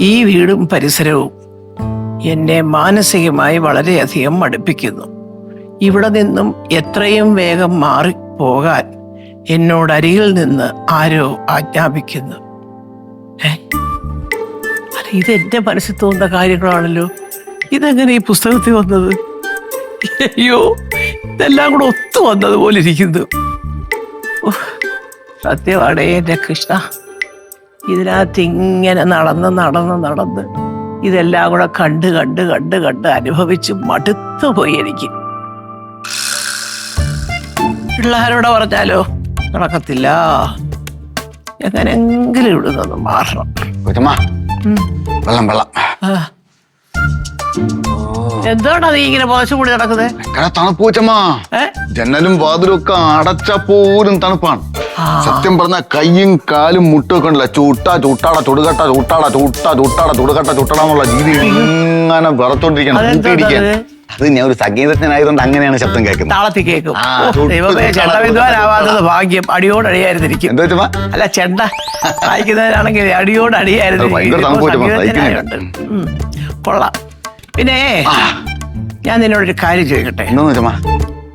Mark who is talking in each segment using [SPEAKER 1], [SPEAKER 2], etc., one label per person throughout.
[SPEAKER 1] ഈ വീടും പരിസരവും എന്നെ മാനസികമായി വളരെയധികം മടുപ്പിക്കുന്നു. ഇവിടെ നിന്നും എത്രയും വേഗം മാറി പോകാൻ എന്നോട് അരികിൽ നിന്ന് ആരോ ആജ്ഞാപിക്കുന്നു. ഇത് എന്റെ മനസ്സിൽ തോന്നുന്ന കാര്യങ്ങളാണല്ലോ. ഇതെങ്ങനെ ഈ പുസ്തകത്തിൽ വന്നത്? അയ്യോ ഇതെല്ലാം കൂടെ ഒത്തു വന്നതുപോലെ ഇരിക്കുന്നു. സത്യമാണേ എന്റെ കൃഷ്ണ. ഇതിനകത്ത് ഇങ്ങനെ നടന്ന് നടന്ന് നടന്ന് ഇതെല്ലാം കൂടെ കണ്ട് കണ്ട് കണ്ട് കണ്ട് അനുഭവിച്ച് മടുത്തു പോയി എനിക്ക്. പിള്ളേരോട് പറഞ്ഞാലോ? നടക്കത്തില്ല. എങ്ങനെങ്കിലും ഇവിടെ നിന്ന് മാറണം.
[SPEAKER 2] വെള്ളം വെള്ളം.
[SPEAKER 1] ആ. എന്താണ് നീ ഇങ്ങനെ പുതച്ചു കൂടി നടക്കുന്നത്
[SPEAKER 2] എടാ തണുപ്പ്
[SPEAKER 1] വെച്ചമ്മാ
[SPEAKER 2] ജനലും വാതിലും ഒക്കെ അടച്ച പോലും തണുപ്പാണ്. സത്യം പറഞ്ഞ കൈയും കാലും മുട്ടും ഒക്കെ ഉണ്ടല്ലോ. ചൂട്ട ചൂട്ടാട ചുടുകട്ട ചൂട്ടാട ചൂട്ട ചൂട്ടാട ചുടുകട്ട ചുട്ടടാന്നുള്ള രീതി ഇങ്ങനെ വിറച്ചോണ്ടിരിക്കണം കൂട്ടിയിടിക്കാൻ
[SPEAKER 1] അത്?
[SPEAKER 2] ഞാൻ ഒരു സംഗീതജ്ഞനായതുകൊണ്ട് അങ്ങനെയാണ് ശബ്ദം കേൾക്കുന്നത്.
[SPEAKER 1] താളത്തിൽ കേൾക്കും.
[SPEAKER 2] ആ,
[SPEAKER 1] ഓ,
[SPEAKER 2] ചുട്ട്
[SPEAKER 1] ദൈവമേ ചെണ്ട
[SPEAKER 2] താളം
[SPEAKER 1] വിദ്വാനാവാത്തത് ഭാഗ്യം.
[SPEAKER 2] എന്താ വെച്ചമ്മ
[SPEAKER 1] അല്ല ചെണ്ട വായിക്കുന്നവരാണെങ്കിൽ അടിയോട് അടിയായിരുന്നു കൊള്ളാം. പിന്നെ ഞാൻ നിന്നോടൊരു കാര്യം ചോദിക്കട്ടെ?
[SPEAKER 2] എന്താന്ന്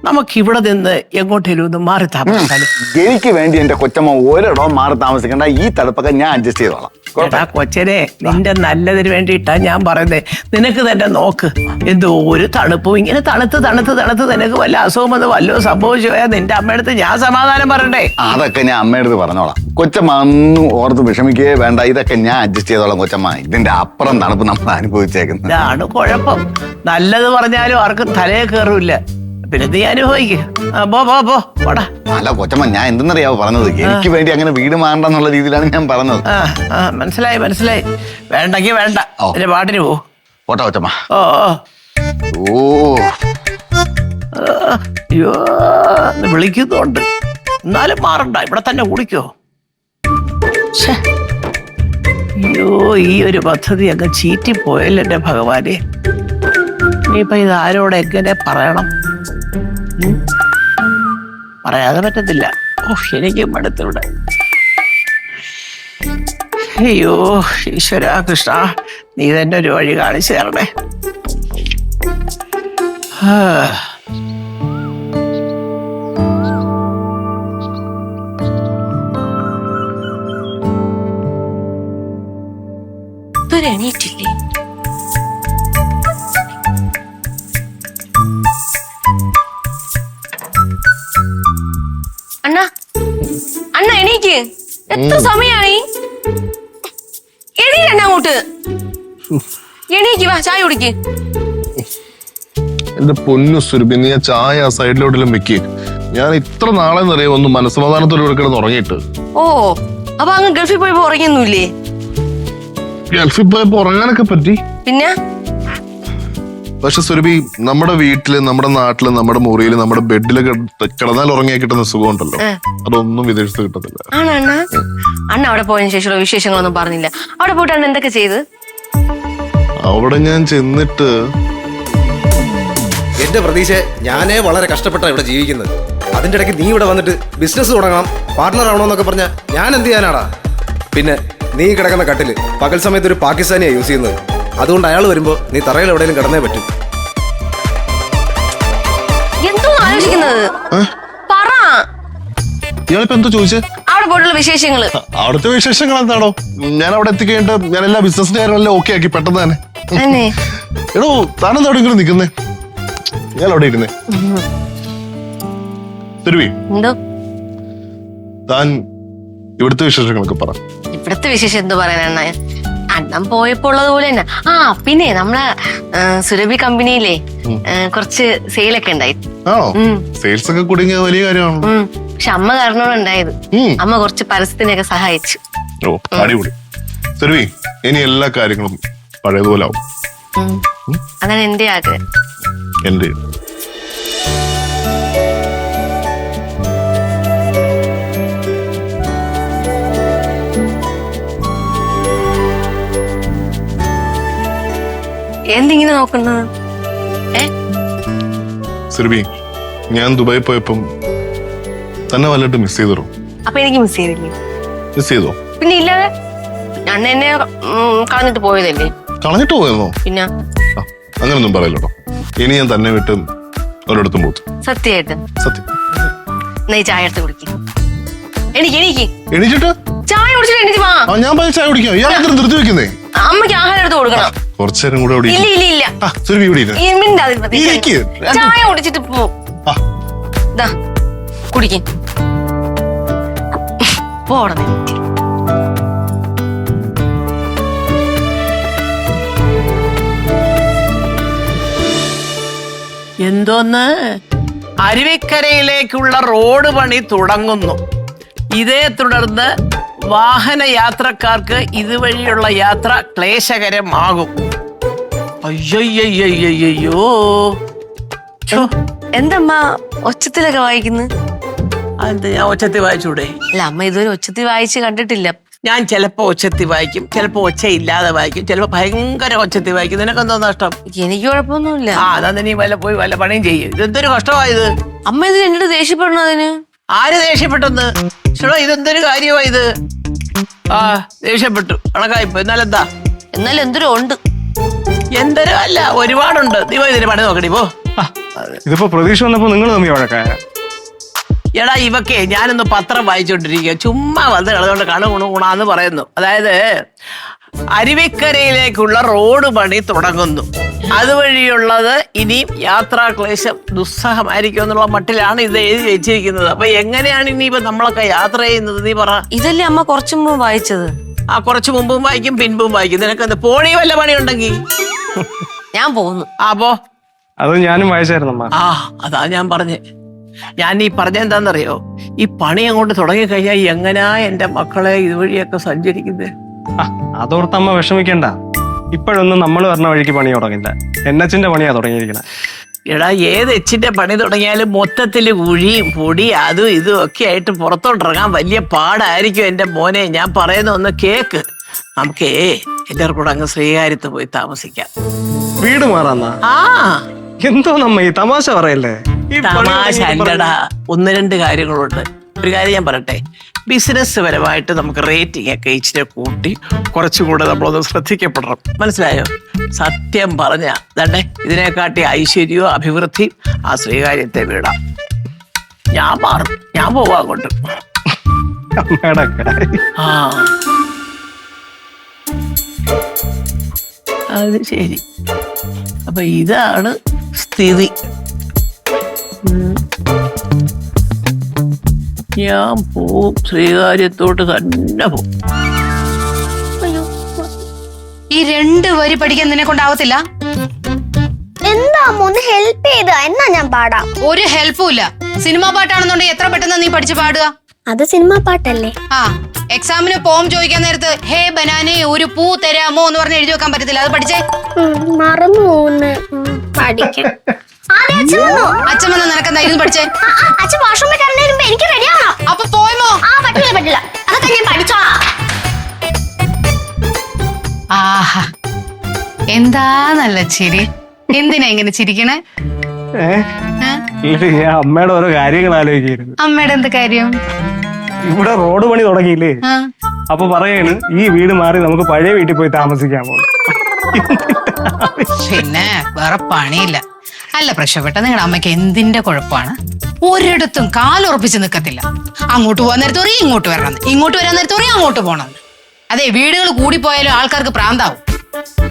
[SPEAKER 1] നമുക്ക് ഇവിടെ നിന്ന് എങ്ങോട്ടേലും ഒന്ന് മാറി താമസിച്ചാലും?
[SPEAKER 2] എനിക്ക് വേണ്ടി എന്റെ കൊച്ചമ്മ ഒരിടവും മാറി താമസിക്കണ്ട. ഈ തടുപ്പൊക്കെ ഞാൻ അഡ്ജസ്റ്റ് ചെയ്തോളാം.
[SPEAKER 1] എടാ കൊച്ചനെ നിന്റെ നല്ലതിന് വേണ്ടിയിട്ടാ ഞാൻ പറയുന്നത് നിനക്ക് തന്നെ നോക്ക്. എന്തോ ഒരു തണുപ്പും ഇങ്ങനെ തണുത്ത് തണുത്ത് തണുത്ത് നിനക്ക് വല്ല അസുഖം വന്ന് വല്ലതും സംഭവിച്ചു പോയാൽ നിന്റെ അമ്മയടുത്ത് ഞാൻ സമാധാനം പറയണ്ടേ?
[SPEAKER 2] അതൊക്കെ ഞാൻ അമ്മയടുത്ത് പറഞ്ഞോളാം. കൊച്ചമ്മ ഒന്നും ഓർത്ത് വിഷമിക്കേ വേണ്ട. ഇതൊക്കെ ഞാൻ അഡ്ജസ്റ്റ് ചെയ്തോളാം കൊച്ചമ്മ. ഇതിന്റെ അപ്പുറം തണുപ്പ് നമ്മൾ അനുഭവിച്ചേക്കുന്നത്.
[SPEAKER 1] ഇതാണ് കുഴപ്പം. നല്ലത് പറഞ്ഞാലും ആർക്കും തലയെ കയറൂല പിന്നെ നീ അനുഭവിക്കുക പോ പോ പോ. പോടാ.
[SPEAKER 2] അല്ല കൊച്ചമ്മ ഞാൻ എന്തെന്നറിയാവോ പറഞ്ഞത്? എനിക്ക് വേണ്ടി അങ്ങനെ വീട് മാറണ്ടെന്നുള്ള രീതിയിലാണ് ഞാൻ പറഞ്ഞത്.
[SPEAKER 1] ആ ആ മനസ്സിലായി മനസ്സിലായി. വേണ്ടെങ്കി വേണ്ട.
[SPEAKER 2] ഓ.
[SPEAKER 1] എന്റെ പാട്ടിന് പോ.
[SPEAKER 2] പോട്ടെ കൊച്ചമ്മ.
[SPEAKER 1] ഓ ഓ.
[SPEAKER 2] ഓ.
[SPEAKER 1] ആ, അയ്യോ എന്ന് വിളിക്കുന്നുണ്ട്. എന്നാലും മാറണ്ട ഇവിടെ തന്നെ കുടിക്കോ. അയ്യോ ഈ ഒരു പദ്ധതി അങ്ങ് ചീറ്റിപ്പോയല്ലോ എന്റെ ഭഗവാനെ. ഇനിയിപ്പൊ ഇത് ആരോട് എങ്ങനെ പറയണം? പറയാതെ പറ്റത്തില്ല. ഓ എനിക്ക് മടുത്തിവിടെ അയ്യോ ഈശ്വര കൃഷ്ണ നീ തന്നെ ഒരു വഴി കാണിച്ചു തരണേ.
[SPEAKER 3] എണീറ്റില്ലേ? എത്ര സമയായി? എണീ അങ്ങോട്ട്? എണീക്ക് വാ ചായ കുടിക്ക്.
[SPEAKER 4] എന്റെ പൊന്നു സുരഭി നീ ആ ചായ ആ സൈഡിലോട്ടെല്ലാം വെക്ക്. ഞാൻ ഇത്ര നാളെ നിറയെ ഒന്ന് മനസ്സമാധാനത്തോടെ കിടന്ന് ഉറങ്ങിയിട്ട്.
[SPEAKER 3] ഓ അപ്പൊ അങ്ങ് ഗൾഫിൽ പോയപ്പോ ഉറങ്ങിയൊന്നുമില്ലേ?
[SPEAKER 4] ഗൾഫിൽ പോയപ്പോ ഉറങ്ങാനൊക്കെ പറ്റി.
[SPEAKER 3] പിന്നെ?
[SPEAKER 4] പക്ഷെ സുരഭി നമ്മുടെ വീട്ടിൽ നമ്മുടെ നാട്ടിൽ നമ്മുടെ മുറിയിൽ നമ്മുടെ ബെഡിൽ കിടന്നാൽ ഉറങ്ങിയാൽ കിട്ടുന്ന സുഖം ഉണ്ടല്ലോ. അതൊന്നും വിദേശത്ത് കിട്ടത്തില്ല.
[SPEAKER 3] അണ്ണ? അണ്ണ അവിടെ പോയതിനു ശേഷമുള്ള വിശേഷങ്ങളൊന്നും പറഞ്ഞില്ല. അവിടെ പോയിട്ട് അണ്ണ എന്തൊക്കെ ചെയ്ത്?
[SPEAKER 4] അവിടെ ഞാൻ ചെന്നിട്ട്
[SPEAKER 5] എന്റെ പ്രതീക്ഷ ഞാനേ വളരെ കഷ്ടപ്പെട്ട ഇവിടെ ജീവിക്കുന്നത്. അതിന്റെ ഇടയ്ക്ക് നീ ഇവിടെ വന്നിട്ട് ബിസിനസ് തുടങ്ങണം പാർട്ണർ ആവണമെന്നൊക്കെ പറഞ്ഞ ഞാൻ എന്ത് ചെയ്യാനാടാ? പിന്നെ നീ കിടക്കുന്ന കട്ടിൽ പകൽ സമയത്ത് ഒരു പാകിസ്ഥാനിയാണ് യൂസ് ചെയ്യുന്നത്. അതുകൊണ്ട് അയാൾ വരുമ്പോ നീ തറയിൽ എവിടെയെങ്കിലും കിടന്നേ പറ്റും.
[SPEAKER 3] എന്തോ ആലോചിക്കുന്നത്? പറ.
[SPEAKER 4] ഇയാളിപ്പോ എന്തോ ചോദിച്ചേ?
[SPEAKER 3] അവിടെ പോയിട്ടുള്ള വിശേഷങ്ങൾ.
[SPEAKER 4] അവിടുത്തെ വിശേഷങ്ങൾ എന്താണോ? ഞാൻ അവിടെ എത്തിക്കഴിഞ്ഞിട്ട് ഞാൻ എല്ലാ ബിസിനസിന്റെ കാര്യങ്ങളെല്ലാം ഓക്കെ ആക്കി പെട്ടെന്ന് തന്നെ.
[SPEAKER 3] തന്നെ.
[SPEAKER 4] എടോ താനെന്താ അവിടെ ഇങ്ങനെ നിൽക്കുന്നേ ഞാൻ അവിടെ ഇരുന്നേ? തിരുവി.
[SPEAKER 3] എന്തോ?
[SPEAKER 4] താൻ ഇവിടുത്തെ വിശേഷങ്ങളൊക്കെ പറ.
[SPEAKER 3] ഇവിടത്തെ വിശേഷം എന്ത് പറയാനാണ് അണ്ണം പോയപ്പോ ഉള്ളത് പോലെ തന്നെ. ആ പിന്നെ നമ്മളെ സുരഭി കമ്പനിയിലെ കുറച്ച് സെയിലൊക്കെ ഉണ്ടായി.
[SPEAKER 4] സെയിൽസ് ഒക്കെ കുടുങ്ങിയ വലിയ കാര്യമാണല്ലോ.
[SPEAKER 3] പക്ഷെ അമ്മ കാരണമാണ് ഉണ്ടായത്. അമ്മ കുറച്ച് പരസ്യത്തിനൊക്കെ സഹായിച്ചു.
[SPEAKER 4] ഓ അടിപൊളി. സുരഭി ഇനി എല്ലാ കാര്യങ്ങളും പഴയതുപോലെ ആവും.
[SPEAKER 3] അതാണ് എന്റെ ആഗ്രഹം.
[SPEAKER 4] എന്റെ
[SPEAKER 3] എന്തിങ്ങനെ നോക്കുന്നത്
[SPEAKER 4] സിർബി ഞാൻ ദുബായി പോയപ്പം തന്നെ വല്ലട്ട് മിസ് ചെയ്തോ
[SPEAKER 3] അപ്പൊ എനിക്ക് മിസ് ചെയ്തില്ലേ?
[SPEAKER 4] മിസ് ചെയ്തോ?
[SPEAKER 3] പിന്നെ ഇല്ലാതെ ഞാൻ അണ്ണ എന്നെ കളഞ്ഞിട്ട് പോയതല്ലേ?
[SPEAKER 4] കളഞ്ഞിട്ട് പോയെന്നോ
[SPEAKER 3] പിന്നെ?
[SPEAKER 4] അങ്ങനൊന്നും പറയല്ലോ ഇനി ഞാൻ തന്നെ വിട്ടും ഒരിടത്തും പോകും
[SPEAKER 3] സത്യമായിട്ട്.
[SPEAKER 4] സത്യം.
[SPEAKER 3] നീ ചായ എടുത്ത് കുടിക്കും. എനിക്ക് എനിക്ക്
[SPEAKER 4] എണീച്ചിട്ട്?
[SPEAKER 3] ചായ കുടിച്ചിട്ട് എനിക്ക് വാ.
[SPEAKER 4] ഞാൻ പോയി ചായ കുടിക്കാം. ഇയാൾ നിർത്തി ധൃതി വെക്കുന്നേ?
[SPEAKER 3] അമ്മയ്ക്ക് ആഹാരം എടുത്ത് കൊടുക്കണം.
[SPEAKER 4] കുറച്ചു നേരം കൂടെ
[SPEAKER 3] ഇല്ല ഇല്ല ഇല്ല.
[SPEAKER 4] ആ സുരഭി ഇവിടെ ഇരുന്ന്.
[SPEAKER 3] ഈ മിണ്ടാതിരുന്നത്
[SPEAKER 4] ഇരിക്ക്.
[SPEAKER 3] ചായ കുടിച്ചിട്ട് പോ.
[SPEAKER 4] ആ.
[SPEAKER 3] ദാ കുടിക്കും.
[SPEAKER 1] എന്തോന്ന്? അരുവിക്കരയിലേക്കുള്ള റോഡ് പണി തുടങ്ങുന്നു. ഇതേ തുടർന്ന് വാഹന യാത്രക്കാർക്ക് ഇതുവഴിയുള്ള യാത്ര ക്ലേശകരമാകും. അയ്യോ
[SPEAKER 3] എന്തമ്മ ഒച്ചത്തിലൊക്കെ വായിക്കുന്നു?
[SPEAKER 1] അത് ഞാൻ ഒച്ചത്തി വായിച്ചൂടെ?
[SPEAKER 3] അല്ല അമ്മ ഇതുവരെ ഒച്ചത്തിൽ വായിച്ച് കണ്ടിട്ടില്ല.
[SPEAKER 1] ഞാൻ ചിലപ്പോ ഒച്ചത്തി വായിക്കും ചിലപ്പോ ഒച്ച ഇല്ലാതെ വായിക്കും ചിലപ്പോ ഭയങ്കര ഒച്ചത്തി വായിക്കും. നിനക്കെന്തോ നഷ്ടം?
[SPEAKER 3] എനിക്ക് കുഴപ്പമൊന്നുമില്ല.
[SPEAKER 1] ആ അതാ നീ വല്ല പോയി വല്ല പണിയും ചെയ്യും. ഇതെന്തൊരു കഷ്ടമായത്
[SPEAKER 3] അമ്മ ഇതിന് എന്നോട് ദേഷ്യപ്പെടണോ അതിന്?
[SPEAKER 1] ആര് ദേഷ്യപ്പെട്ടെന്ന്? ചേട്ടാ ഇതെന്തൊരു കാര്യമാ ഇത്? ആ ദേഷ്യപ്പെട്ടു. കണക്കായിപ്പോ എന്നാലെന്താ?
[SPEAKER 3] എന്നാലും എന്തൊരു ഉണ്ട്
[SPEAKER 1] എന്തൊരു അല്ല ഒരുപാടുണ്ട്. നീ പോയി ഇതിന് പണി നോക്കടി പോ.
[SPEAKER 6] ഇതിപ്പോ പ്രതീക്ഷ വന്നപ്പോ നിങ്ങൾ തമ്മി വഴക്കായ
[SPEAKER 1] എടാ ഇവക്കെ ഞാനൊന്ന് പത്രം വായിച്ചോണ്ടിരിക്കുക ചുമ്മാ വന്ന് കളതുകൊണ്ട് കണു ഗുണ ഗുണാന്ന് പറയുന്നു. അതായത് അരുവിക്കരയിലേക്കുള്ള റോഡ് പണി തുടങ്ങുന്നു. അതുവഴിയുള്ളത് ഇനിയും യാത്രാക്ലേശം ദുസ്സഹമായിരിക്കും എന്നുള്ള മട്ടിലാണ് ഇത് എഴുതി വെച്ചിരിക്കുന്നത്. അപ്പൊ എങ്ങനെയാണ് ഇനി ഇപ്പൊ നമ്മളൊക്കെ യാത്ര ചെയ്യുന്നത്? നീ പറ.
[SPEAKER 3] ഇതല്ലേ അമ്മ കുറച്ചു മുമ്പ് വായിച്ചത്?
[SPEAKER 1] ആ കുറച്ച് മുമ്പും വായിക്കും പിൻപും വായിക്കും. നിനക്ക് എന്ത് പോണി വല്ല പണി ഉണ്ടെങ്കിൽ
[SPEAKER 3] ഞാൻ പോകുന്നു
[SPEAKER 1] ആ പോ.
[SPEAKER 6] അത് ഞാനും വായിച്ചായിരുന്നു
[SPEAKER 1] ആ അതാ ഞാൻ പറഞ്ഞേ. ഞാൻ ഈ പറഞ്ഞ എന്താണെന്നറിയോ ഈ പണി അങ്ങോട്ട് തുടങ്ങിക്കഴിഞ്ഞാൽ എങ്ങനാ എന്റെ മക്കളെ ഇതുവഴിയൊക്കെ സഞ്ചരിക്കുന്നത്
[SPEAKER 6] ആ, അതോർത്ത് അമ്മ വിഷമിക്കണ്ട. ഇപ്പോഴൊന്നും നമ്മൾ പറഞ്ഞ വഴിക്ക് പണി തുടങ്ങില്ല. എൻ എച്ചിന്റെ പണിയാ തുടങ്ങിയിരിക്കണേ.
[SPEAKER 1] എടാ ഏത് എച്ചിന്റെ പണി തുടങ്ങിയാലും മൊത്തത്തിൽ കുഴിയും പൊടി അതും ഇതും ഒക്കെ ആയിട്ട് പുറത്തോട്ടിറങ്ങാൻ വലിയ പാടായിരിക്കും എന്റെ മോനെ. ഞാൻ പറയുന്ന ഒന്ന് കേക്ക്. നമുക്കേ എല്ലാവർക്കും കൂടെ അങ്ങ് ശ്രീകാര്യത്ത് പോയി താമസിക്കാം.
[SPEAKER 6] വീട് മാറാന്നാ?
[SPEAKER 1] ആ.
[SPEAKER 6] എന്തോ നമ്മ ഈ തമാശ പറയല്ലേ?
[SPEAKER 1] തമാശ അല്ലടാ. ഒന്ന് രണ്ട് കാര്യങ്ങളുണ്ട്. ഒരു കാര്യം ഞാൻ പറയട്ടെ? ബിസിനസ് പരമായിട്ട് നമുക്ക് റേറ്റിംഗ് ഒക്കെ ഇച്ചിരി കൂട്ടി കുറച്ചും കൂടെ നമ്മളൊന്ന് ശ്രദ്ധിക്കപ്പെടണം. മനസ്സിലായോ? സത്യം പറഞ്ഞ ദണ്ടേ ഇതിനെക്കാട്ടി ഐശ്വര്യവും അഭിവൃദ്ധിയും ആ ശ്രീകാര്യത്തെ വിടാം. ഞാൻ മാറും. ഞാൻ പോവാ അങ്ങോട്ട്.
[SPEAKER 6] അമ്മയുടെ
[SPEAKER 1] ആ. അത് ശരി. അപ്പൊ ഇതാണ് സ്ഥിതി. ഉം. ഞാൻ പോവും. ശ്രീകാര്യത്തോട്ട് തന്നെ പോവും.
[SPEAKER 7] ഈ രണ്ട് വരി പഠിക്കാൻ നിന്നെ കൊണ്ടാവത്തില്ല
[SPEAKER 8] എന്താ ഒന്ന് ഹെൽപ്പ് ചെയ്ത? എന്നാ ഞാൻ പാടാം?
[SPEAKER 7] ഒരു ഹെൽപ്പും ഇല്ല. സിനിമാ പാട്ടാണെന്നുണ്ടെങ്കിൽ എത്ര പെട്ടെന്ന് നീ പഠിച്ചു പാടുക?
[SPEAKER 8] അത് സിനിമ പാട്ടല്ലേ?
[SPEAKER 7] ആ എക്സാമിന് പോം ചോദിക്കാൻ നേരത്ത് ഹേ ബനാനെ ഒരു പൂ തരാമോ? എന്ന് പറഞ്ഞ് എഴുതി വെക്കാൻ പറ്റത്തില്ല. അത് പഠിച്ചേ.
[SPEAKER 8] മറന്നു പോകുന്നു. പഠിക്കാം. അച്ഛൻ വന്നു
[SPEAKER 7] നിനക്കെന്താ ഇരുന്ന് പഠിച്ചേ.
[SPEAKER 8] അച്ഛൻ വാഷ്റൂമിൽ കടന്നു എനിക്ക് റെഡി ആവണം
[SPEAKER 7] അപ്പൊ പോയമോ
[SPEAKER 8] ആ പറ്റില്ല പറ്റില്ല. അതൊക്കെ ഞാൻ പഠിച്ചോളാം.
[SPEAKER 7] ആഹാ. എന്താ നല്ല ചിരി? എന്തിനാ ഇങ്ങനെ ചിരിക്കണേ?
[SPEAKER 6] അമ്മയുടെ ഓരോ കാര്യങ്ങൾ ആലോചിക്കായിരുന്നു.
[SPEAKER 7] അമ്മയുടെ എന്ത് കാര്യം?
[SPEAKER 6] ഇവിടെ റോഡ് പണി തുടങ്ങിയില്ലേ? അപ്പൊ പറയാണ് ഈ വീട് മാറി നമുക്ക് പഴയ വീട്ടിൽ പോയി താമസിക്കാൻ പോകും
[SPEAKER 7] പിന്നെ വേറെ പണിയില്ല. അല്ല പ്രശ്നപ്പെട്ട നിങ്ങളുടെ അമ്മയ്ക്ക് എന്തിന്റെ കുഴപ്പമാണ്? ഒരിടത്തും കാലുറപ്പിച്ച് നിൽക്കത്തില്ല അങ്ങോട്ട് പോകാൻ നേരത്തെ പറയും ഇങ്ങോട്ട് വരണം ഇങ്ങോട്ട് വരാൻ നേരത്തെ പറയും അങ്ങോട്ട് പോകണം അതെ വീടുകൾ കൂടി കൂടിപ്പോയാലും ആൾക്കാർക്ക് പ്രാന്താവും.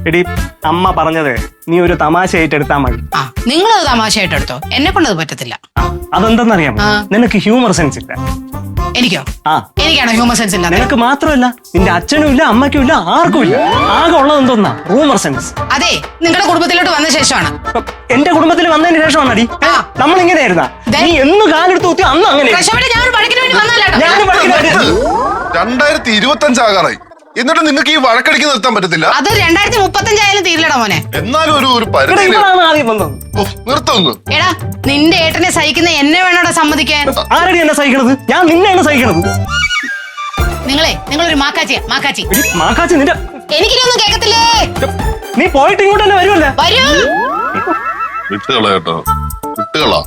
[SPEAKER 6] എടി അമ്മ പറഞ്ഞത് നീ ഒരു തമാശ ഏറ്റെടുത്താ മതി.
[SPEAKER 7] ആ നിങ്ങളത് തമാശയായിട്ട് എടുത്തോ എന്നെ കൊണ്ടത് പറ്റത്തില്ല.
[SPEAKER 6] അതെന്തെന്നറിയാം അതെന്തെന്നറിയാമോ?
[SPEAKER 7] ആ.
[SPEAKER 6] നിനക്ക് ഹ്യൂമർ സെൻസ് ഇല്ല.
[SPEAKER 7] എനിക്കോ?
[SPEAKER 6] ആ.
[SPEAKER 7] എനിക്കാണോ ഹ്യൂമർ സെൻസ് ഇല്ല
[SPEAKER 6] നിനക്ക് മാത്രമല്ല നിന്റെ അച്ഛനും ഇല്ല അമ്മയ്ക്കും ഇല്ല ആർക്കും ഇല്ല. ആകെ ഉള്ളത് എന്തോന്നാ? Rumour sense.
[SPEAKER 7] അതെ നിങ്ങളുടെ കുടുംബത്തിലോട്ട് വന്ന ശേഷമാണ്.
[SPEAKER 6] എന്റെ കുടുംബത്തിൽ വന്നതിന് ശേഷമാണ് അടി
[SPEAKER 7] ആ.
[SPEAKER 6] നമ്മൾ ഇങ്ങനെയായിരുന്ന
[SPEAKER 7] ദേ.
[SPEAKER 6] നീ എന്ന് കാലെടുത്ത് കുത്തി അന്ന് അങ്ങനെ
[SPEAKER 7] ഞാൻ ഒരു പണിക്കിന് വേണ്ടി
[SPEAKER 6] ഞാനും
[SPEAKER 4] രണ്ടായിരത്തി ഇരുപത്തി അഞ്ചാകാറായി എന്നിട്ട് നിങ്ങൾക്ക് ഈ വഴക്കടിക്ക് നിർത്താൻ പറ്റത്തില്ല?
[SPEAKER 7] അത് രണ്ടായിരത്തി മുപ്പത്തഞ്ചായാലും തീരില്ലടാ മോനെ.
[SPEAKER 4] എന്നാലും ഒരു ഒരു
[SPEAKER 6] ഇവിടെ
[SPEAKER 4] പരിധി
[SPEAKER 6] ഇവളാണ് ആദ്യം വന്നത്.
[SPEAKER 4] നിർത്തുന്നു
[SPEAKER 7] എടാ നിന്റെ ഏട്ടനെ സഹിക്കുന്ന എന്നെ വേണോടാ സമ്മതിക്കാൻ?
[SPEAKER 6] ആരടി എന്നെ സഹിക്കണത്? ഞാൻ നിന്നെയാണ് സഹിക്കണത്.
[SPEAKER 7] നിങ്ങളെ നിങ്ങളൊരു മാക്കാച്ചിയാ മാക്കാച്ചി.
[SPEAKER 6] എടി, മാക്കാച്ചി നിന്റെ
[SPEAKER 7] എനിക്കിനൊന്നും കേൾക്കത്തില്ലേ
[SPEAKER 6] നീ പോയിട്ട് ഇങ്ങോട്ട് തന്നെ വരുമല്ലേ
[SPEAKER 7] വരൂ.
[SPEAKER 4] വിട്ടുകള. കേട്ടോ വിട്ടുകളാ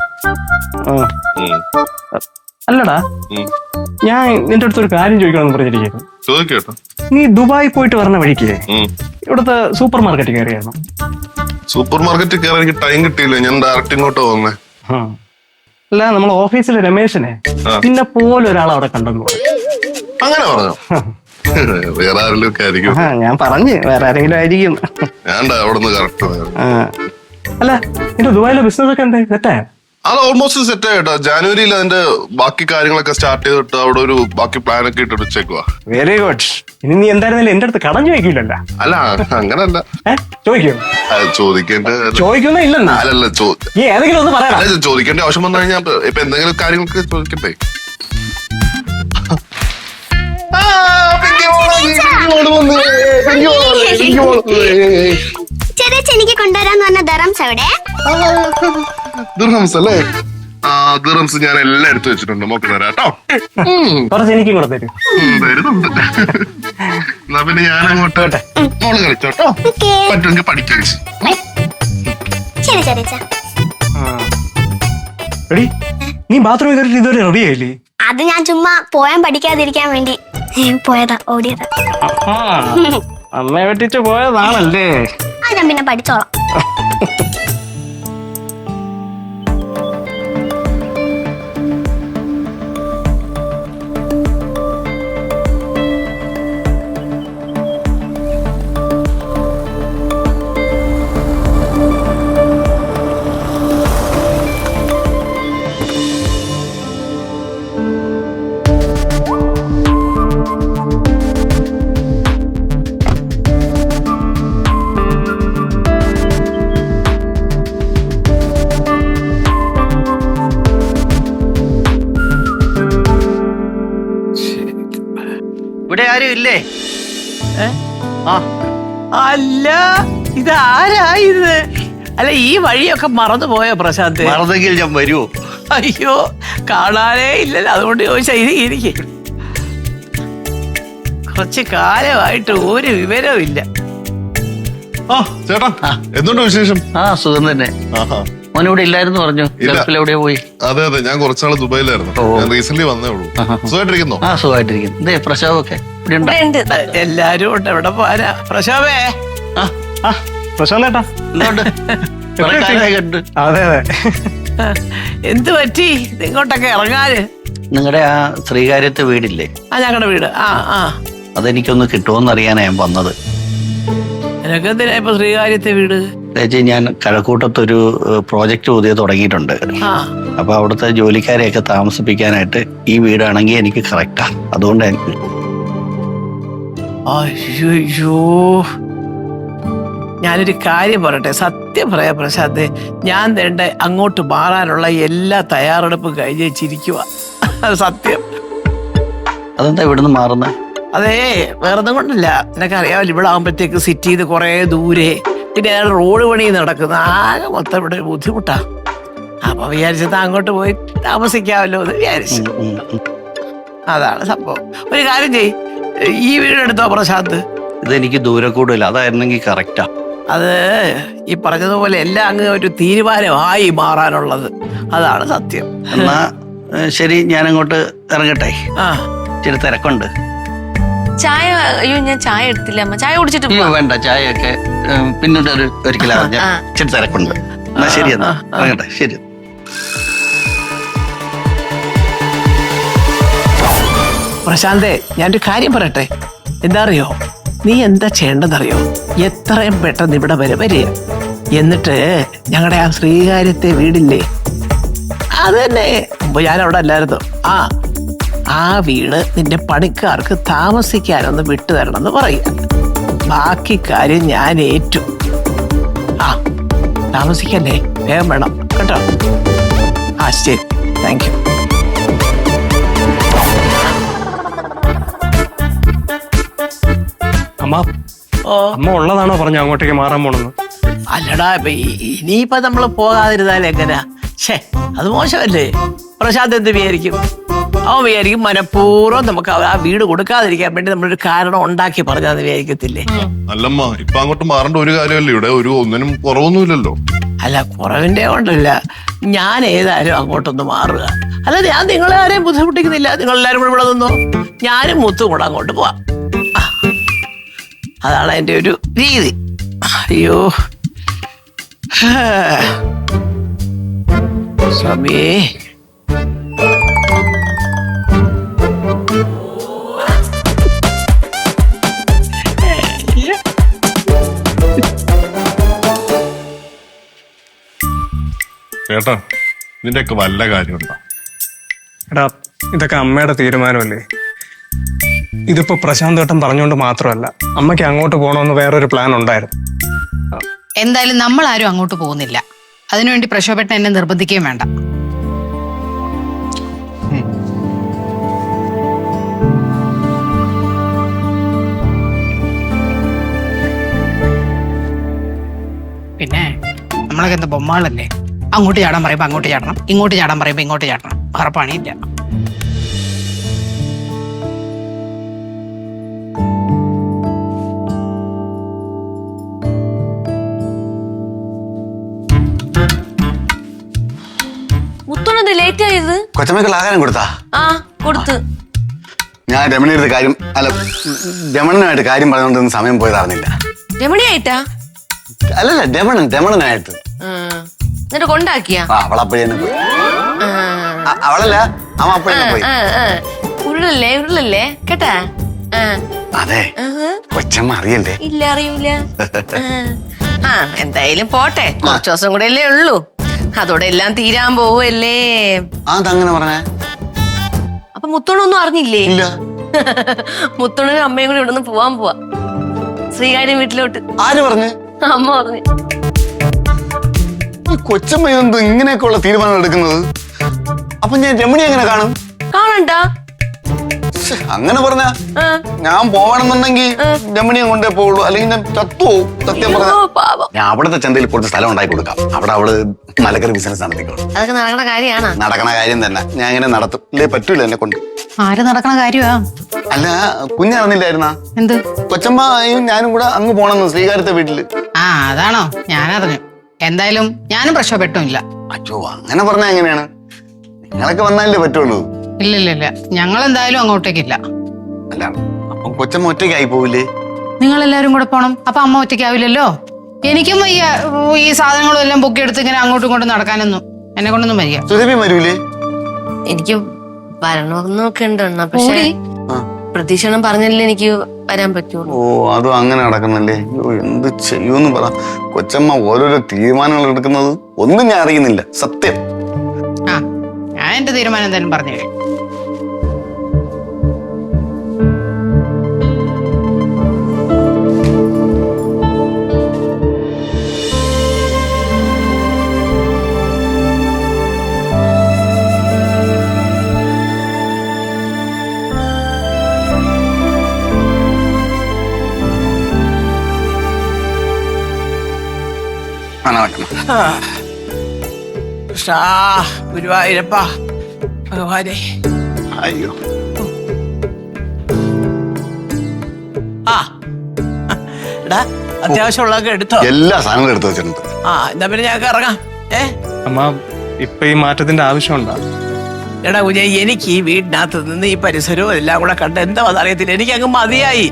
[SPEAKER 6] അല്ലടാ. ഞാൻ നിന്റെ അടുത്ത് ഒരു കാര്യം ചോദിക്കണമെന്ന് പറഞ്ഞിരിക്കുന്നു
[SPEAKER 4] ചോദിക്കേട്ടോ.
[SPEAKER 6] നീ ദുബായി പോയിട്ട് വരണ വഴിക്ക്. ഇവിടുത്തെ സൂപ്പർ മാർക്കറ്റ് കയറിയായിരുന്നു.
[SPEAKER 4] സൂപ്പർ മാർക്കറ്റിൽ കയറാൻ എനിക്ക് ടൈം കിട്ടിയില്ല. ഞാൻ ഡയറക്റ്റ് ഇങ്ങോട്ട്
[SPEAKER 6] പോകുന്നേ. അല്ല നമ്മൾ ഓഫീസിലെ രമേശനെ പിന്നെ പോലെ ഒരാൾ അവിടെ കണ്ടെന്ന്
[SPEAKER 4] അങ്ങനെ പറഞ്ഞു? വേറെ ആരെങ്കിലും ഒക്കെ ആയിരിക്കും
[SPEAKER 6] ഞാൻ പറഞ്ഞു വേറെ ആരെങ്കിലും ആയിരിക്കും.
[SPEAKER 4] ഞാൻ അവിടെ നിന്ന് കറക്റ്റ്
[SPEAKER 6] ആ. അല്ല നിന്റെ ദുബായിലെ ബിസിനസ് ഒക്കെ എന്തായി സെറ്റായോ
[SPEAKER 4] അത് ഓൾമോസ്റ്റ് സെറ്റ് ആയിട്ടോ ജാനുവരിയിൽ അതിന്റെ ബാക്കി കാര്യങ്ങളൊക്കെ സ്റ്റാർട്ട് ചെയ്തിട്ട് അവിടെ ഒരു ബാക്കി പ്ലാൻ ഒക്കെ ഇട്ട് വെച്ചേക്കുവാ.
[SPEAKER 6] വെരി ഗുഡ് ഇനി നീ എന്തായിരുന്നാലും എന്റെ അടുത്ത് കടം ചോദിക്കില്ലല്ല.
[SPEAKER 4] അല്ല അങ്ങനല്ല.
[SPEAKER 6] ചോദിക്കോ.
[SPEAKER 4] ചോദിക്കേണ്ട
[SPEAKER 6] ചോദിക്കുന്ന ഇല്ലെന്നാ?
[SPEAKER 4] അല്ലല്ല
[SPEAKER 6] നീ ഏതെങ്കിലും ഒന്ന് പറയാ
[SPEAKER 4] അല്ല ചോദിക്കേണ്ട ആവശ്യം വന്നു കഴിഞ്ഞാൽ ഇപ്പൊ- എന്തെങ്കിലും കാര്യങ്ങൾക്ക് ചോദിക്കട്ടെ ആ, പിങ്കി മോൾ, പിങ്കി മോൾ വന്നു. പിങ്കി മോൾ വന്നു, പിങ്കി മോൾ വന്നു.
[SPEAKER 8] ചെറിയ എനിക്ക് കൊണ്ടുവരാന്ന് പറഞ്ഞ ദറംസ് എവിടെ?
[SPEAKER 4] ദിർഹംസ് അല്ലേ? ആ ദിർഹംസ് ഞാൻ എല്ലാം എടുത്തു വെച്ചിട്ടുണ്ട്. മോക്ക് തരാം കേട്ടോ.
[SPEAKER 6] കുറച്ച് എനിക്കും കൂടെ തരും.
[SPEAKER 4] ഉം, വരുന്നുണ്ട് എന്നാ പിന്നെ ഞാൻ അങ്ങോട്ട് മോൾ കളിച്ചോട്ടോ
[SPEAKER 8] ഓക്കേ.
[SPEAKER 4] പറ്റുമെങ്കിൽ പഠിക്കാൻ
[SPEAKER 8] ശരി ചെറിയ
[SPEAKER 6] എടി നീ ബാത്റൂമിൽ കയറിയിട്ട് ഇതുവരെ റെഡി ആയില്ലേ?
[SPEAKER 8] അത് ഞാൻ ചുമ്മാ പോയാൻ പഠിക്കാതിരിക്കാൻ വേണ്ടി പോയതാ ഓടിയതാ.
[SPEAKER 6] അമ്മയെ വെട്ടിച്ച് പോയതാണല്ലേ?
[SPEAKER 8] ആ ഞാൻ പിന്നെ പഠിച്ചോളാം.
[SPEAKER 1] അല്ല ഈ വഴിയൊക്കെ മറന്നു പോയോ പ്രശാന്ത്?
[SPEAKER 9] മറന്നെങ്കിൽ ഞാൻ വരുമോ
[SPEAKER 1] അയ്യോ കാണാനേ ഇല്ലല്ലോ. അതുകൊണ്ട് ചോദിച്ചാ ഇത് ഇരിക്കെ. കുറച്ച് കാലമായിട്ട് ഒരു വിവരവും ഇല്ല.
[SPEAKER 4] ആ ചേട്ടാ എന്തുണ്ട് വിശേഷം?
[SPEAKER 9] ആ സുഖം തന്നെ.
[SPEAKER 4] ആഹാ.
[SPEAKER 9] മോനിവിടെ ഇല്ലായിരുന്നു പറഞ്ഞു. പോയി.
[SPEAKER 4] അതെ അതെ ഞാൻ കുറച്ചാൾ ദുബായിലായിരുന്നു. റീസെന്റ് വന്നേ ഉള്ളൂ. സുഖമായിട്ടിരിക്കുന്നോ
[SPEAKER 9] ആ സുഖമായിട്ടിരിക്കുന്നു ഇവിടെ ഉണ്ടോ?
[SPEAKER 3] ഇവിടെ
[SPEAKER 1] എല്ലാരും ഉണ്ട്. എവിടെ പോരാ പ്രശോഭേ
[SPEAKER 6] ആ ആ. അതെ അതെ.
[SPEAKER 1] എന്ത് പറ്റി? ഇങ്ങോട്ടൊക്കെ ഇറങ്ങാൽ
[SPEAKER 9] നിങ്ങളുടെ ആ ശ്രീകാര്യത്തെ വീടില്ലേ?
[SPEAKER 1] ആ ഞങ്ങളുടെ വീട്. ആ ആ.
[SPEAKER 9] അതെനിക്കൊന്ന് കിട്ടുമോന്ന് അറിയാനാ ഞാൻ വന്നത്.
[SPEAKER 1] നിനക്ക് എന്തിനാ ഇപ്പൊ ശ്രീകാര്യത്തെ വീട്?
[SPEAKER 9] ചേച്ചി ഞാൻ കഴക്കൂട്ടത്തൊരു പ്രോജക്റ്റ് പുതിയ തുടങ്ങിയിട്ടുണ്ട്.
[SPEAKER 1] ആ.
[SPEAKER 9] അപ്പൊ അവിടുത്തെ ജോലിക്കാരെയൊക്കെ താമസിപ്പിക്കാനായിട്ട് ഈ വീടാണെങ്കിൽ എനിക്ക് കറക്റ്റാ. അതുകൊണ്ട് എനിക്ക്
[SPEAKER 1] അയ്യോ. ഞാനൊരു കാര്യം പറയട്ടെ സത്യം പറയാ പ്രശാന്ത്. ഞാൻ വേണ്ട അങ്ങോട്ട് മാറാനുള്ള എല്ലാ തയ്യാറെടുപ്പും കഴിഞ്ഞ് വെച്ചിരിക്കുക സത്യം.
[SPEAKER 9] അതെന്താ ഇവിടുന്ന് മാറുന്നത്
[SPEAKER 1] അതേ വേറൊന്നും കൊണ്ടല്ല. നിനക്കറിയാമല്ലോ ഇവിടെ ആകുമ്പോഴത്തേക്ക് സിറ്റിന്ന് കുറേ ദൂരെ. പിന്നെ അയാൾ റോഡ് പണി നടക്കുന്ന. ആകെ മൊത്തം ഇവിടെ ബുദ്ധിമുട്ടാ. അപ്പൊ വിചാരിച്ചത് അങ്ങോട്ട് പോയി താമസിക്കാമല്ലോ എന്ന് വിചാരിച്ചു. അതാണ് സംഭവം. ഒരു കാര്യം ചെയ് ഈ വീടെടുത്തോ പ്രശാന്ത്?
[SPEAKER 9] ഇതെനിക്ക് ദൂരെ കൂടുതൽ. അതായിരുന്നെങ്കിൽ കറക്റ്റാ
[SPEAKER 1] അത് ഈ പറഞ്ഞതുപോലെ എല്ലാം അങ്ങ് ഒരു തീരുമാനമായി മാറാനുള്ളത്. അതാണ് സത്യം.
[SPEAKER 9] എന്നാ ശരി ഞാൻ അങ്ങോട്ട് ഇറങ്ങട്ടെ.
[SPEAKER 1] ആ.
[SPEAKER 9] ഇച്ചിരി തിരക്കുണ്ട്.
[SPEAKER 3] ചായ അയ്യോ ഞാൻ ചായ എടുത്തില്ല അമ്മ. ചായ കുടിച്ചിട്ട്
[SPEAKER 9] അയ്യോ
[SPEAKER 3] പോവാം.
[SPEAKER 9] വേണ്ട ചായയൊക്കെ ഏ, പിന്നീട് ഒരു ഒരിക്കലും ഞാൻ
[SPEAKER 3] ആ.
[SPEAKER 9] ഇച്ചിരി തിരക്കുണ്ട്. എന്നാ ശരി എന്നാ. ഇറങ്ങട്ടെ ശരി.
[SPEAKER 1] പ്രശാന്തേ ഞാനൊരു കാര്യം പറയട്ടെ? എന്താ അറിയോ? നീ എന്താ ചെയ്യേണ്ടതറിയോ എത്രയും പെട്ടെന്ന് ഇവിടെ വരെ വരിക. എന്നിട്ട് ഞങ്ങളുടെ ആ ശ്രീകാര്യത്തെ വീടില്ലേ? അത് തന്നെ ഞാൻ അവിടെ അല്ലായിരുന്നു. ആ ആ വീട് നിന്റെ പണിക്കാർക്ക് താമസിക്കാനൊന്ന് വിട്ടു തരണം എന്ന് പറയുക. ബാക്കി കാര്യം ഞാൻ ഏറ്റു. ആ താമസിക്കല്ലേ? വേഗം വേണം. കേട്ടോ? ആ ശരി. താങ്ക് യു
[SPEAKER 6] അമ്മ അമ്മ ഉള്ളതാണോ പറഞ്ഞു അങ്ങോട്ടേക്ക് മാറാൻ പോണെന്ന്.
[SPEAKER 1] അല്ലടാ ഇപ്പൊ ഇനിയിപ്പൊ നമ്മൾ പോകാതിരുന്നാൽ എങ്ങനെയാ ഛേ അത് മോശമല്ലേ? പ്രശാന്ത് എന്ത് വിചാരിക്കും? അവൻ വിചാരിക്കും മനഃപൂർവം നമുക്ക് ആ വീട് കൊടുക്കാതിരിക്കാൻ വേണ്ടി നമ്മളൊരു കാരണം ഉണ്ടാക്കി പറഞ്ഞാന്ന് വിചാരിക്കത്തില്ലേ?
[SPEAKER 4] അല്ലമ്മ ഇപ്പൊ അങ്ങോട്ട് മാറേണ്ട ഒരു കാര്യമല്ല. ഇവിടെ ഒരു ഒന്നിനും കുറവൊന്നുമില്ലല്ലോ.
[SPEAKER 1] അല്ല കുറവിന്റെ കൊണ്ടല്ല. ഞാൻ ഏതായാലും അങ്ങോട്ടൊന്ന് മാറുക. അല്ല ഞാൻ നിങ്ങളെ ആരെയും ബുദ്ധിമുട്ടിക്കുന്നില്ല. നിങ്ങൾ എല്ലാവരും കൂടെ ഇവിടെ നിന്നോ? ഞാനും മുത്തും കൂടെ അങ്ങോട്ട് പോവാം. അതാണ് എന്റെ ഒരു രീതി. അയ്യോ. സ്വാമിയേ.
[SPEAKER 4] ചേട്ടാ ഇതിന്റെയൊക്കെ വല്ല കാര്യമുണ്ടോ?
[SPEAKER 6] എടാ ഇതൊക്കെ അമ്മയുടെ തീരുമാനമല്ലേ? ഇതിപ്പോ പ്രശാന്ത് ഏട്ടൻ പറഞ്ഞുകൊണ്ട് മാത്രമല്ല അമ്മയ്ക്ക് അങ്ങോട്ട് പോകണമെന്ന് വേറൊരു പ്ലാൻ ഉണ്ടായിരുന്നു.
[SPEAKER 7] എന്തായാലും നമ്മൾ ആരും അങ്ങോട്ട് പോകുന്നില്ല. അതിനുവേണ്ടി പ്രശോഭട്ട എന്നെ നിർബന്ധിക്കുകയും വേണ്ട. പിന്നെ നമ്മളൊക്കെ എന്താ ബൊമ്മാളല്ലേ? അങ്ങോട്ട് ചാടാൻ പറയുമ്പോ അങ്ങോട്ട് ചാടണം ഇങ്ങോട്ട് ചാടാൻ പറയുമ്പോ ഇങ്ങോട്ട് ചാടണം. വേറെ പണിയില്ല.
[SPEAKER 3] മുത്തോണത് ലേറ്റ് ആയത്
[SPEAKER 2] ആഹാരം കൊടുത്താ?
[SPEAKER 3] ആ കൊടുത്ത്.
[SPEAKER 2] ഞാൻ രമണിയുടെ കാര്യം അല്ല രമണനായിട്ട് കാര്യം പറഞ്ഞുകൊണ്ടിരുന്ന സമയം പോയത് അറിഞ്ഞില്ല.
[SPEAKER 3] രമണിയായിട്ടാ?
[SPEAKER 2] അല്ലല്ല രമണൻ രമണനായിട്ട്.
[SPEAKER 3] എന്നിട്ട് കൊണ്ടാക്കിയാ?
[SPEAKER 2] ആ അവളപ്പോഴേ പോയി. അവളല്ല അവൻ അപ്പഴേ പോയി.
[SPEAKER 3] ഉരുളല്ലേ ഉരുളല്ലേ? കേട്ടാ.
[SPEAKER 2] അതെ. കൊച്ചമ്മ അറിയല്ലേ?
[SPEAKER 3] ഇല്ല അറിയൂല. ആ. എന്തായാലും പോട്ടെ. കുറച്ചു ദിവസം കൂടെ അല്ലേ ഉള്ളൂ. അതോടെ എല്ലാം തീരാൻ പോവല്ലേ.
[SPEAKER 2] അതങ്ങനെ പറഞ്ഞേ?
[SPEAKER 3] അപ്പൊ മുത്തോണൊന്നും അറിഞ്ഞില്ലേ?
[SPEAKER 2] ഇല്ല.
[SPEAKER 3] മുത്തോണനും അമ്മയും കൂടി ഇവിടുന്ന് പോവാൻ പോവാ. ശ്രീകാര്യം വീട്ടിലോട്ട്.
[SPEAKER 2] ആര് പറഞ്ഞു?
[SPEAKER 3] അമ്മ പറഞ്ഞു.
[SPEAKER 2] ഈ കൊച്ചമ്മ ഇങ്ങനെയൊക്കെ ഇങ്ങനെയൊക്കെയുള്ള തീരുമാനം എടുക്കുന്നത്? അപ്പൊ ഞാൻ രമണി എങ്ങനെ കാണും?
[SPEAKER 3] കാണണ്ട.
[SPEAKER 2] അങ്ങനെ പറഞ്ഞ ഞാൻ പോവണമെന്നുണ്ടെങ്കിൽ രമണിയെ കൊണ്ടേ പോവുള്ളൂ. അല്ലെങ്കിൽ ഞാൻ ചത്തുപോകും സത്യം പറഞ്ഞ ഞാൻ അവിടുത്തെ ചന്തയിൽ കുറച്ച് സ്ഥലം ഉണ്ടാക്കി കൊടുക്കാം. അവിടെ അവൾ മലക്കറി ബിസിനസ് നടത്തിക്കോളൂ.
[SPEAKER 3] അതൊക്കെ നടക്കണ കാര്യമാണ്.
[SPEAKER 2] നടക്കണ കാര്യം തന്നെ. ഞാൻ ഇങ്ങനെ നടത്തും. ഇല്ലേ പറ്റൂല എന്നെ കൊണ്ട്.
[SPEAKER 7] ആര് നടക്കണ കാര്യമാ?
[SPEAKER 2] അല്ല കുഞ്ഞറിഞ്ഞില്ലായിരുന്നാ
[SPEAKER 7] എന്ത്?
[SPEAKER 2] കൊച്ചമ്മയും ഞാനും കൂടെ അങ്ങ് പോണെന്ന് ശ്രീകാരത്തെ വീട്ടിൽ.
[SPEAKER 7] ആ അതാണോ? ഞാനറിഞ്ഞു എന്തായാലും ഞാനും പ്രശ്നപ്പെട്ടില്ല അച്ഛോ
[SPEAKER 2] അച്ചോ അങ്ങനെ പറഞ്ഞാ എങ്ങനെയാണ്? നിങ്ങളൊക്കെ വന്നാലേ പറ്റുള്ളൂ.
[SPEAKER 7] ഇല്ല ഇല്ല ഇല്ല ഞങ്ങൾ എന്തായാലും അങ്ങോട്ടേക്കില്ല.
[SPEAKER 2] അല്ല അപ്പം കൊച്ചമ്മ ഒറ്റയ്ക്കായി പോവില്ലേ?
[SPEAKER 7] നിങ്ങൾ എല്ലാവരും കൂടെ പോണം. അപ്പൊ അമ്മ ഒറ്റയ്ക്കാവില്ലല്ലോ? എനിക്കും വയ്യ. ഈ സാധനങ്ങളും എല്ലാം പൊക്കിയെടുത്ത് ഇങ്ങനെ അങ്ങോട്ടും ഇങ്ങോട്ടും നടക്കാനൊന്നും എന്നെ കൊണ്ടൊന്നും വരിക
[SPEAKER 2] സുരഭി വരൂലേ?
[SPEAKER 3] എനിക്ക് വരണമെന്നൊക്കെ ഉണ്ട്. അണ്ണാ പക്ഷെ
[SPEAKER 7] ഓടി.
[SPEAKER 3] പ്രതീക്ഷണം പറഞ്ഞല്ലേ എനിക്ക് വരാൻ പറ്റുള്ളൂ?
[SPEAKER 2] ഓ അതും അങ്ങനെ നടക്കുന്നല്ലേ? അയ്യോ എന്ത് ചെയ്യൂന്ന് പറ. കൊച്ചമ്മ ഓരോരോ തീരുമാനങ്ങൾ എടുക്കുന്നത് ഒന്നും ഞാൻ അറിയുന്നില്ല. സത്യം.
[SPEAKER 7] ആ ഞാൻ എന്റെ തീരുമാനം എന്തായാലും പറഞ്ഞു കഴിയും
[SPEAKER 1] കൃഷ്ണ ഗുരുവായൂരപ്പ ഭഗവാനെ.
[SPEAKER 2] അയ്യോ.
[SPEAKER 1] ആ. എടാ അത്യാവശ്യമുള്ളതൊക്കെ എടുത്തോ?
[SPEAKER 2] എല്ലാ സാധനങ്ങളും എടുത്തു വെച്ചിട്ടുണ്ട്.
[SPEAKER 1] ആ എന്നാ പിന്നെ ഞങ്ങൾക്ക് ഇറങ്ങാം. ഏ?
[SPEAKER 6] അമ്മ ഇപ്പൊ ഈ മാറ്റത്തിന്റെ ആവശ്യമുണ്ടോ?
[SPEAKER 1] എടാ കുഞ്ഞെ എനിക്ക് ഈ വീടിനകത്ത് നിന്ന് ഈ പരിസരവും എല്ലാം കൂടെ കണ്ട് എന്താ അറിയത്തില്ല എനിക്ക് അങ്ങ് മതിയായി.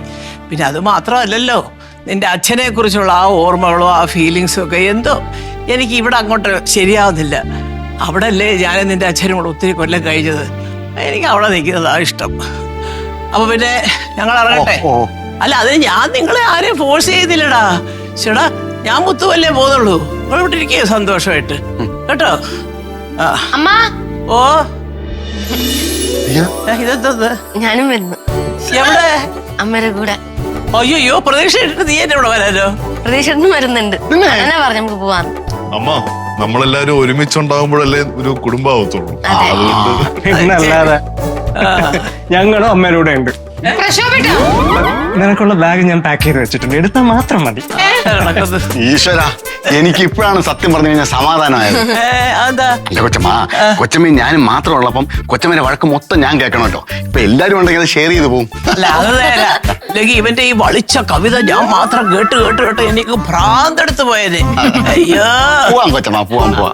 [SPEAKER 1] പിന്നെ അത് മാത്രമല്ലല്ലോ. നിന്റെ അച്ഛനെ കുറിച്ചുള്ള ആ ഓർമ്മകളോ ആ ഫീലിങ്സും ഒക്കെ എന്തോ എനിക്ക് ഇവിടെ അങ്ങോട്ട് ശരിയാവുന്നില്ല. അവിടെ അല്ലേ ഞാൻ നിന്റെ അച്ഛനും കൂടെ ഒത്തിരി കൊല്ലം കഴിഞ്ഞത്. എനിക്ക് അവിടെ നിൽക്കുന്നതാ ഇഷ്ടം. അപ്പൊ പിന്നെ ഞങ്ങൾ ഇറങ്ങട്ടെ. അല്ല അത് ഞാൻ നിങ്ങളെ ആരെയും ഫോഴ്സ് ചെയ്തില്ലടാ ചേടാ ഞാൻ മുത്തുവല്ലേ പോകുന്നുള്ളൂ. നിങ്ങൾ ഇവിടെ ഇരിക്കുക സന്തോഷമായിട്ട്. കേട്ടോ? ആ.
[SPEAKER 3] അമ്മ.
[SPEAKER 1] ഓ. ഇതെന്താ
[SPEAKER 3] ഞാനും വരുന്നു.
[SPEAKER 1] എവിടെ?
[SPEAKER 3] അമ്മയുടെ കൂടെ.
[SPEAKER 1] അയ്യോ പ്രതീക്ഷ നീ എന്നെ ഇവിടെ വരാലോ?
[SPEAKER 3] പ്രതീക്ഷ വരുന്നുണ്ട്. അങ്ങനെ പറഞ്ഞു നമുക്ക് പോവാൻ
[SPEAKER 4] അമ്മ നമ്മളെല്ലാരും ഒരുമിച്ചുണ്ടാകുമ്പോഴല്ലേ ഒരു കുടുംബാവത്തുള്ളൂ
[SPEAKER 3] അതെ.
[SPEAKER 4] അതുകൊണ്ട്
[SPEAKER 6] ഞങ്ങളും അമ്മയുടെ ഉണ്ട്.
[SPEAKER 7] പ്രക്ഷോഭട്ടോ
[SPEAKER 6] നിനക്കുള്ള ബാഗ് ഞാൻ പാക്ക് ചെയ്ത് വെച്ചിട്ടുണ്ട്. എടുത്താൽ മാത്രം മതി.
[SPEAKER 2] ഈശ്വര എനിക്ക് ഇപ്പോഴാണ് സത്യം പറഞ്ഞു കഴിഞ്ഞാൽ സമാധാനമായത്. അല്ല കൊച്ചമ്മ കൊച്ചമ്മയും ഞാനും മാത്രം ഉള്ളപ്പം കൊച്ചമ്മേന്റെ വഴക്ക് മൊത്തം ഞാൻ കേൾക്കണമല്ലോ. ഇപ്പൊ എല്ലാരും ഉണ്ടെങ്കിൽ അത് ഷെയർ ചെയ്തു പോകും
[SPEAKER 1] ഇവന്റെ ഈ വളിച്ച കവിത ഞാൻ മാത്രം കേട്ട് കേട്ട് കേട്ട് എനിക്ക് ഭ്രാന്തെടുത്ത് പോയത്. അയ്യോ.
[SPEAKER 2] പോവാം കൊച്ചമ്മ പോവാം പോവാം.